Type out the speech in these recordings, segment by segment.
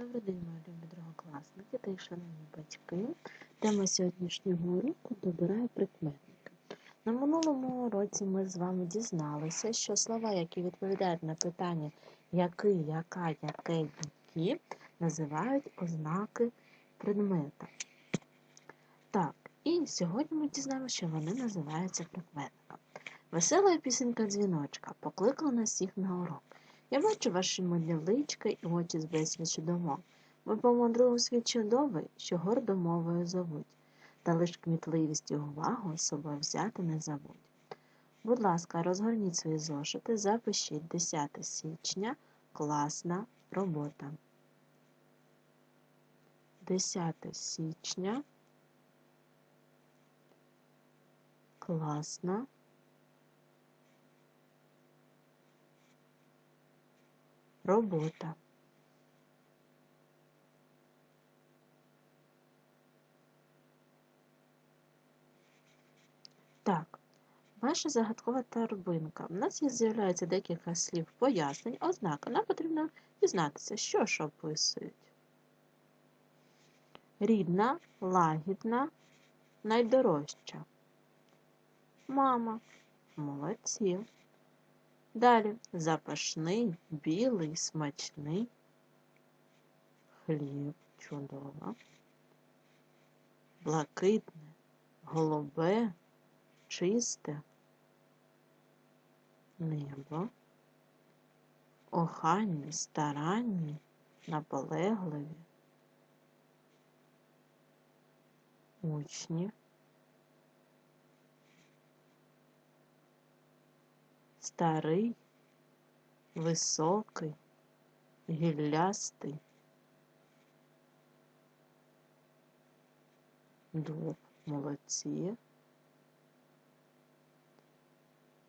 Добрий день, мої любі другокласники та й шановні батьки. Тема сьогоднішнього уроку добирає прикметники. На минулому уроці ми з вами дізналися, що слова, які відповідають на питання який, яка, яке, які, називають ознаки предмета. Так, і сьогодні ми дізнаємося, що вони називаються прикметником. Весела пісенька дзвіночка покликала нас всіх на урок. Я бачу ваші милі личка і очі з безлічі домов. Ви помудрили світ чудовий, що гордо мовою зовуть, та лиш кмітливість і увагу з собою взяти не забудь. Будь ласка, розгорніть свої зошити, запишіть 10 січня, класна робота. 10 січня, класна робота. Так, ваша загадкова торбинка. У нас є з'являється декілька слів пояснень, ознак. Нам потрібно дізнатися, що ж описують. Рідна, лагідна, найдорожча. Мама. Молодці. Далі запашний, білий, смачний. Хліб чудово. Блакитне, голубе, чисте небо. Охайні, старанні, наполегливі. Учні. Старий, високий, гіллястий, дуб, молодці.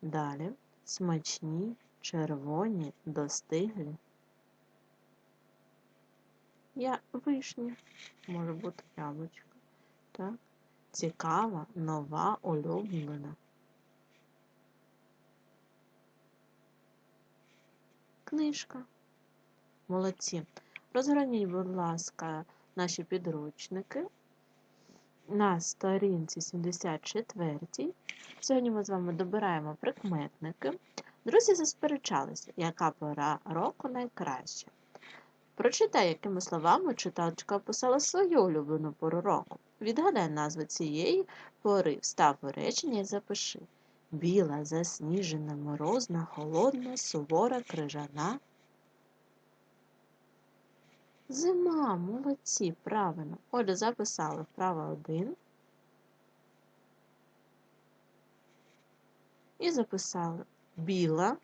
Далі смачні, червоні, достиглі. Я вишня, може бути яблучко. Так? Цікава, нова, улюблена. Книжка. Молодці. Розгорніть, будь ласка, наші підручники на сторінці 74. Сьогодні ми з вами добираємо прикметники. Друзі засперечалися, яка пора року найкраща. Прочитай, якими словами читачка описала свою улюблену пору року. Відгадай назву цієї пори, встав у речення і запиши. Біла, засніжена, морозна, холодна, сувора, крижана. Зима, молодці, правильно. Отже, записали вправо один. І записали біла,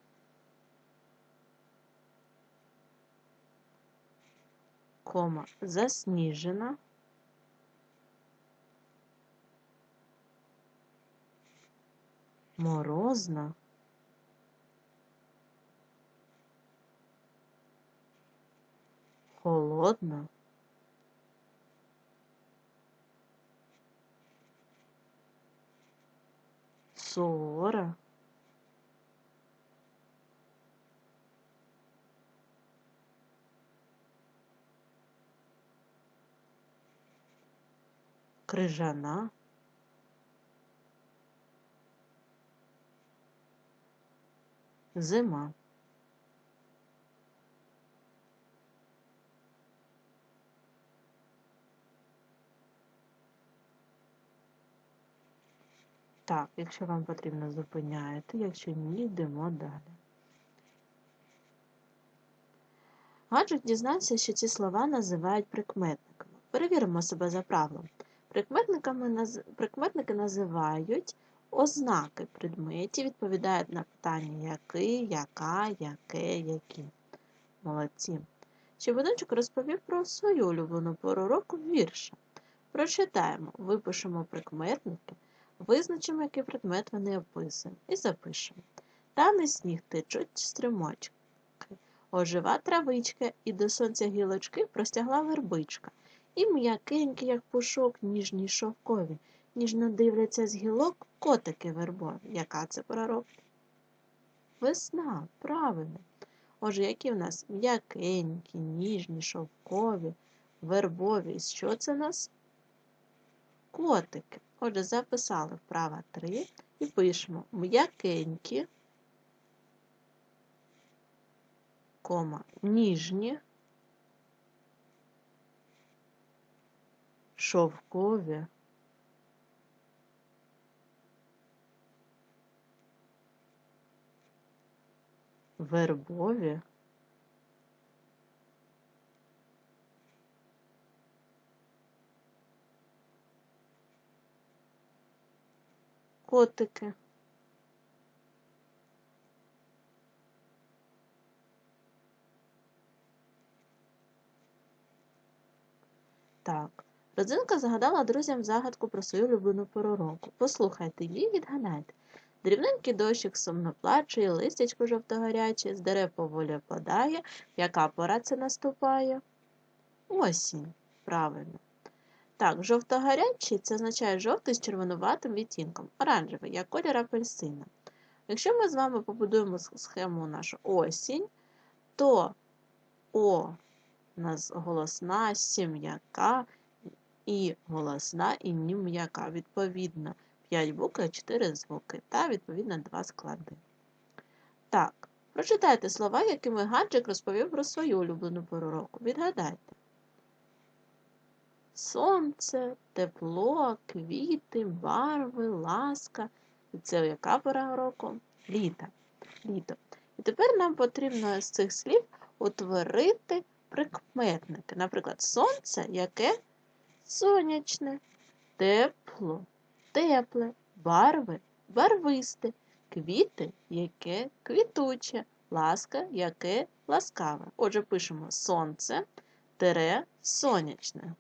кома, засніжена, морозна, холодна, сувора, крижана, зима. Так, якщо вам потрібно, зупиняєте, якщо ні, йдемо далі. Гаджет дізнався, що ці слова називають прикметниками. Перевіримо себе за правилом. Прикметники називають ознаки предметів, відповідають на питання який, яка, яке, які. Молодці. Щебеночок розповів про свою улюблену пору року вірша. Прочитаємо, випишемо прикметники. Визначимо, який предмет вони описують, і запишемо. Таний сніг течуть стрімочки, ожива травичка, і до сонця гілочки простягла вербичка, і м'якенькі, як пушок, ніжні шовкові, ніжно дивляться з гілок котики вербові. Яка це пора? Весна, правильно. Отже, які в нас м'якенькі, ніжні, шовкові, вербові. Що це у нас? Котики. Отже, записали вправа 3 і пишемо м'якенькі, кома, ніжні, шовкові, вербові, котики. Так, родзинка загадала друзям загадку про свою улюблену пору року. Послухайте її відгадайте. Дрібненький дощик сумно плаче, і листячко жовтогаряче, з дерев поволі опадає. Яка пора це наступає? Осінь. Правильно. Так, жовтогарячий це означає жовтий з червонуватим відтінком. Оранжевий, як колір апельсина. Якщо ми з вами побудуємо схему нашу осінь, то О у нас голосна, сі м'яка, і голосна, і ні м'яка. Відповідно, 5 букв, 4 звуки та, відповідно, 2 склади. Так, прочитайте слова, якими Гаджик розповів про свою улюблену пору року. Відгадайте. Сонце, тепло, квіти, барви, ласка. І це яка пора року? Літа. Літо. І тепер нам потрібно з цих слів утворити прикметники. Наприклад, сонце яке сонячне, тепло, тепле, барви барвисте, квіти яке квітуче, ласка яке ласкаве. Отже, пишемо сонце, тере сонячне.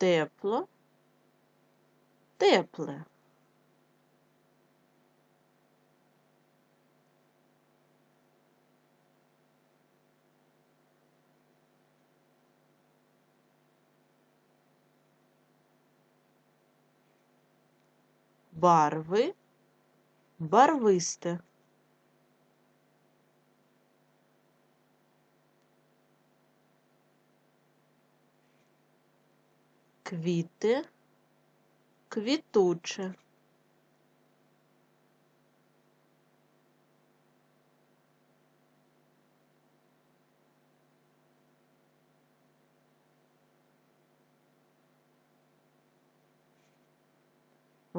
тепло, тепле. Барви барвисте. квіти, квітуче.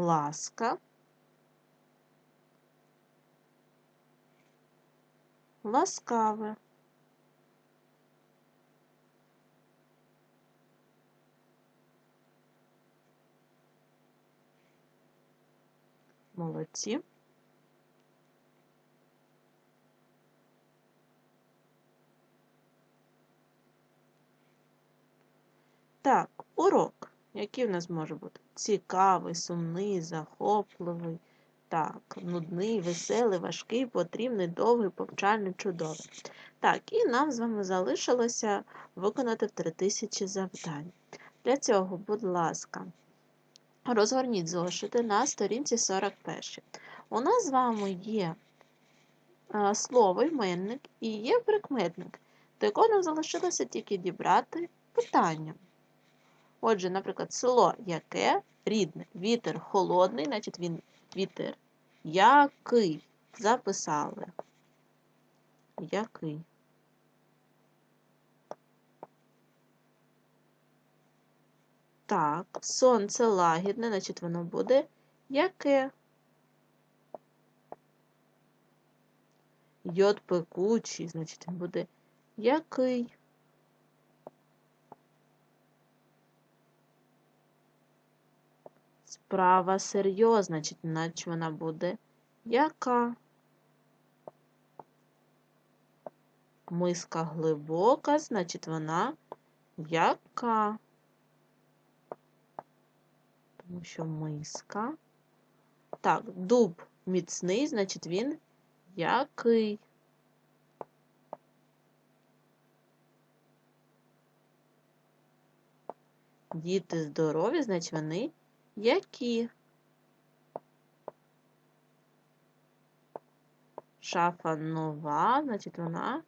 Ласка, ласкаве. Молодці. Так, урок. Який в нас може бути? Цікавий, сумний, захопливий, так, нудний, веселий, важкий, потрібний, довгий, повчальний, чудовий. Так, і нам з вами залишилося виконати 3000 завдань. Для цього, будь ласка, Розгорніть зошити на сторінці 41. У нас з вами є е, слово іменник і є прикметник, до якого нам залишилося тільки дібрати питання. Отже, наприклад, село яке рідне, вітер холодний, значить він вітер який. Записали. Який. Так, сонце лагідне, значить воно буде яке? Йод пекучий, значить він буде який? Справа серйозна, значить, наче вона буде яка? Миска глибока, значить вона яка? тому що миска. Так, дуб міцний, значить він який. Діти здорові, значить вони які? Шафа нова, значить вона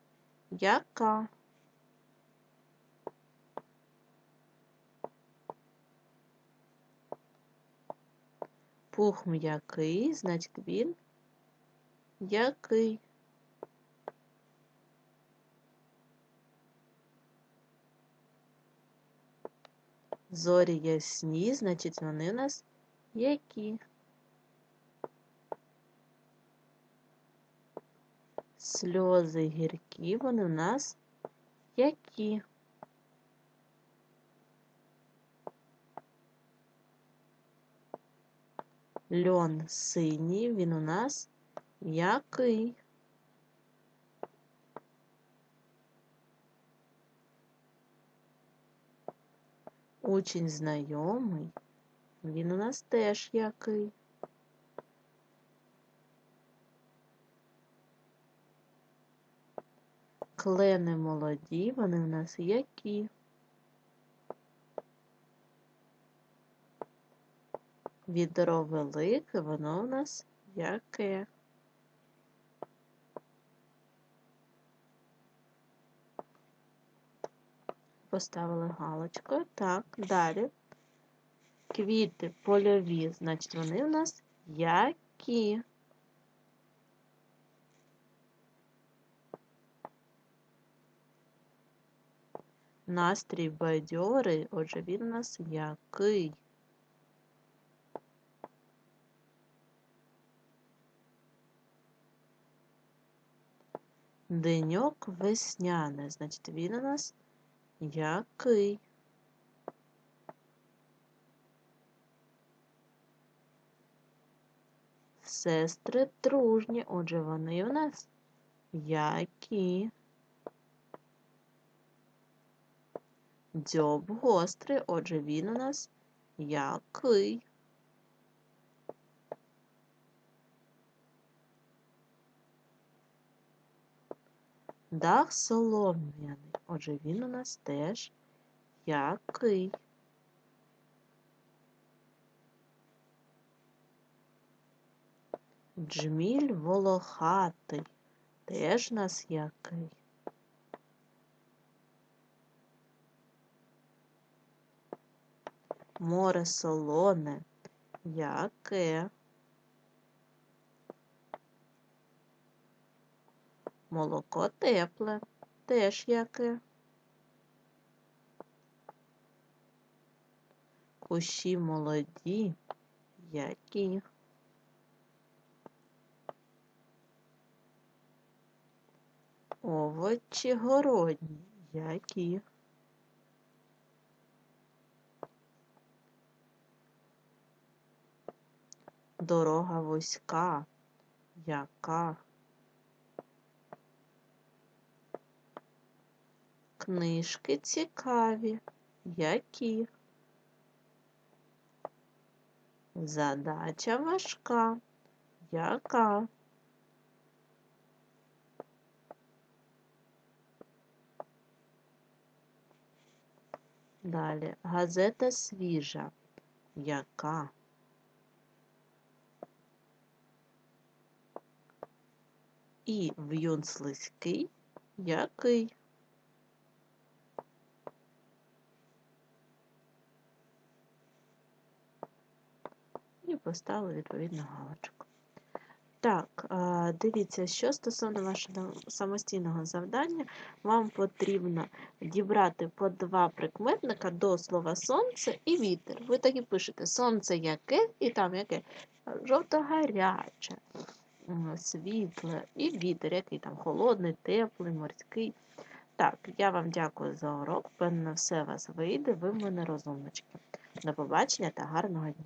яка? Пух м'який, значить він який? Зорі ясні, значить вони у нас які? Сльози гіркі, вони у нас які? Льон синій, він у нас який? Учень знайомий, він у нас теж який. Клени молоді, вони у нас які? Відро велике, воно у нас яке? Поставили галочкою. Так, далі. Квіти польові, значить, вони у нас які? Настрій бадьорий, отже, він у нас який? Деньок весняний, значить, він у нас який? Сестри дружні, отже, вони у нас які? Дзьоб гострий, отже, він у нас який? Дах солом'яний, отже, він у нас теж який? Джміль волохатий, теж у нас який? Море солоне, яке? Молоко тепле, теж яке? Кущі молоді, які? Овочі городні, які? Дорога вузька, яка? Книжки цікаві, які? Задача важка, яка? Далі газета свіжа, яка? І в'юн слизький, який? І поставили відповідну галочку. Так, дивіться, що стосовно вашого самостійного завдання, вам потрібно дібрати по два прикметника до слова сонце і вітер. Ви так і пишете сонце яке, і там яке жовто-гаряче, світле, і вітер, який там холодний, теплий, морський. Так, я вам дякую за урок. Певно, все у вас вийде, ви в мене розумнички. До побачення та гарного дня!